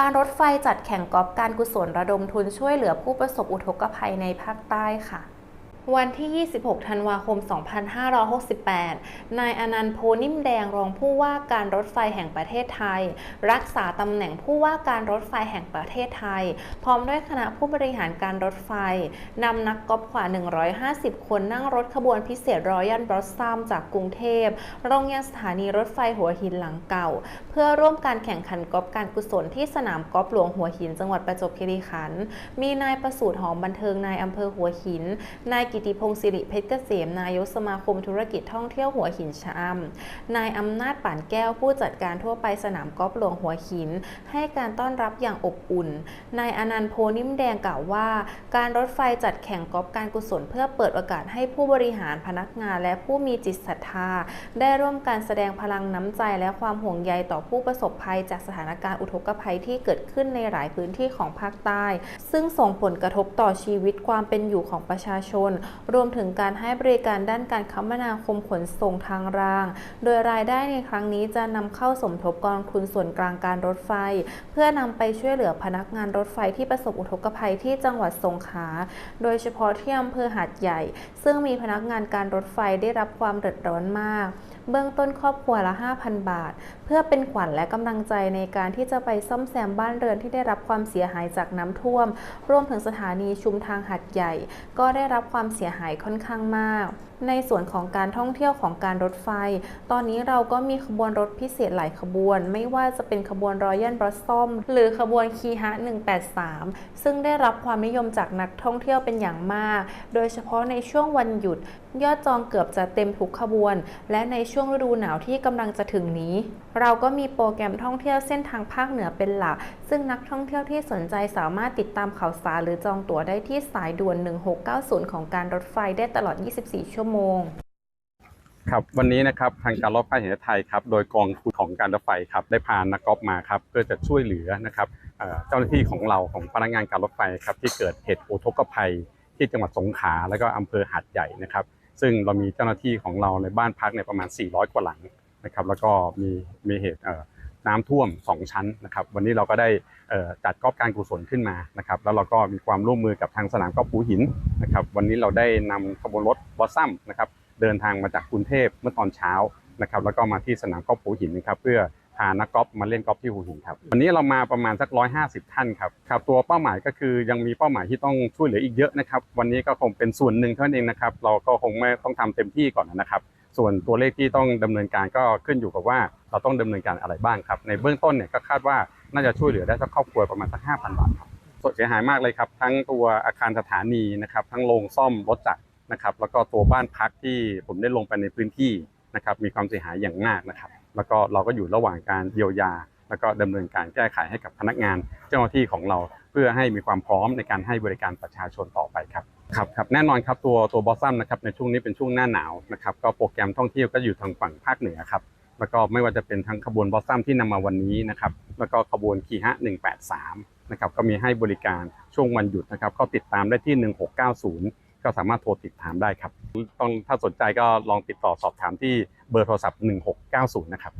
การรถไฟจัดแข่งกอล์ฟการกุศลระดมทุนช่วยเหลือผู้ประสบอุทกภัยในภาคใต้ค่ะ วันที่ 26 ธันวาคม 2568 นายอนันต์โพนิ่มแดงรองผู้ว่าการรถไฟแห่งประเทศไทย รักษาตำแหน่งผู้ว่าการรถไฟแห่งประเทศไทย พร้อมด้วยคณะผู้บริหารการรถไฟนำนักกอล์ฟกว่า 150 คนนั่งรถขบวนพิเศษรอยัลบรอสซัมจากกรุงเทพลงยังสถานีรถไฟหัวหินหลังเก่า เพื่อร่วมการแข่งขันกอล์ฟการกุศลที่สนามกอล์ฟหลวงหัวหินจังหวัดประจวบคีรีขันธ์มีนายประสูติหอมบันเทิงนายอำเภอหัวหินนายกิติพงศ์สิริเพชรเกษมนายกสมาคมธุรกิจท่องเที่ยวหัวหินชะอำนายอำนาจป่านแก้วผู้จัดการทั่วไปสนามกอล์ฟหลวงหัวหิน ให้การต้อนรับอย่างอบอุ่น นายอนันต์โพนิ่มแดงกล่าวว่า การรถไฟจัดแข่งกอล์ฟการกุศลเพื่อเปิดโอกาสให้ผู้บริหารพนักงานและผู้มีจิตศรัทธา ได้ร่วมการแสดงพลังน้ำใจและความห่วงใยต่อผู้ประสบภัยจากสถานการณ์อุทกภัยที่เกิดขึ้นในหลายพื้นที่ของภาคใต้ ซึ่งส่งผลกระทบต่อชีวิตความเป็นอยู่ของประชาชนรวมถึงการให้บริการด้านการคมนาคมขนส่งทางราง โดยรายได้ในครั้งนี้จะนำเข้าสมทบกองทุนส่วนกลางการรถไฟ เพื่อนำไปช่วยเหลือพนักงานรถไฟที่ประสบอุทกภัยที่จังหวัดสงขลาโดยเฉพาะที่อำเภอหาดใหญ่ ซึ่งมีพนักงานการรถไฟได้รับความเดือดร้อนมาก เบื้องต้นครอบครัวละ 5,000 บาท เพื่อเป็นขวัญและกำลังใจในการที่จะไปซ่อมแซมบ้านเรือนที่ได้รับความเสียหายจากน้ำท่วม รวมถึงสถานีชุมทางหัดใหญ่ ก็ได้รับความเสียหายค่อนข้างมาก ในส่วนของการท่องเที่ยวของการรถไฟ ตอนนี้เราก็มีขบวนรถพิเศษหลายขบวน ไม่ว่าจะเป็นขบวนรอยัลบรอสซอมหรือขบวนคีฮะ183 ซึ่งได้รับความนิยมจากนักท่องเที่ยวเป็นอย่างมาก โดยเฉพาะในช่วงวันหยุด ยอดจองเกือบจะเต็มทุกขบวน และในชช่วงฤดูหนาวที่กำลังจะถึงนี้ เราก็มีโปรแกรมท่องเที่ยวเส้นทางภาคเหนือเป็นหลัก ซึ่งนักท่องเที่ยวที่สนใจสามารถติดตามข่าวสารหรือจองตั๋วได้ที่สายด่วน 1690 ของการรถไฟได้ตลอด 24 ชั่วโมงครับวันนี้นะครับทางการรถไฟแห่งประเทศไทยครับโดยกองทุนของการรถไฟครับได้พานักกอล์ฟมาครับเพื่อจะช่วยเหลือนะครับเจ้าหน้าที่ของเราของพนักงานการรถไฟครับที่เกิดเหตุอุทกภัยที่จังหวัดสงขลาแล้วก็อำเภอหาดใหญ่นะครับ ซึ่งเรามีเจ้าหน้าที่ของเราในบ้านพักเนี่ยประมาณ 400 กว่าหลังนะครับแล้วก็มีมีเหตุน้ำท่วม 2 ชั้นนะครับวันนี้เราก็ได้จัดกอล์ฟการกุศลขึ้นมานะครับแล้วเราก็มีความร่วมมือกับทางสนามกอล์ฟภูหินนะครับวันนี้เราได้นำขบวนรถบอสซัมนะครับเดินทางมาจากกรุงเทพเมื่อตอนเช้านะครับแล้วก็มาที่สนามกอล์ฟหัวหินนะครับเพื่อ พานักกอล์ฟมาเล่นกอล์ฟที่หัวหินครับวันนี้เรามาประมาณสัก 150 ท่านครับครับ ตัวเป้าหมายก็คือยังมีเป้าหมายที่ต้องช่วยเหลืออีกเยอะนะครับ วันนี้ก็คงเป็นส่วนหนึ่งเท่านั้นเองนะครับ เราก็คงไม่ต้องทำเต็มที่ก่อนนะครับ ส่วนตัวเลขที่ต้องดำเนินการก็ขึ้นอยู่กับว่าเราต้องดำเนินการอะไรบ้างครับ ในเบื้องต้นเนี่ยก็คาดว่าน่าจะช่วยเหลือได้สักครอบครัวประมาณสัก5,000 บาทครับส่วนเสียหายมากเลยครับ ทั้งตัวอาคารสถานีนะครับทั้งโรงซ่อมรถจักรนะครับ แล้วก็ตัวบ้านพักที่ผมได้ลงไปในพื้นที่นะครับมีความเสียหายอย่างมากนะครับ แล้วก็เราก็อยู่ระหว่างการเยียวยา แล้วก็ดำเนินการแก้ไขให้กับพนักงาน เจ้าหน้าที่ของเราเพื่อให้มีความพร้อมในการให้บริการประชาชนต่อไปครับครับครับแน่นอนครับตัวตัวบอสซัมนะครับในช่วงนี้เป็นช่วงหน้าหนาวนะครับก็โปรแกรมท่องเที่ยวก็อยู่ทางฝั่งภาคเหนือครับแล้วก็ไม่ว่าจะเป็นทั้งขบวนบอสซัมที่นำมาวันนี้นะครับแล้วก็ขบวนคีฮะ183นะครับก็มีให้บริการช่วงวันหยุดนะครับก็ติดตามได้ที่ 1690 ก็สามารถโทรติดถามได้ครับต้องถ้าสนใจก็ลองติดต่อสอบถามที่ เบอร์โทรศัพท์ 1690 นะครับ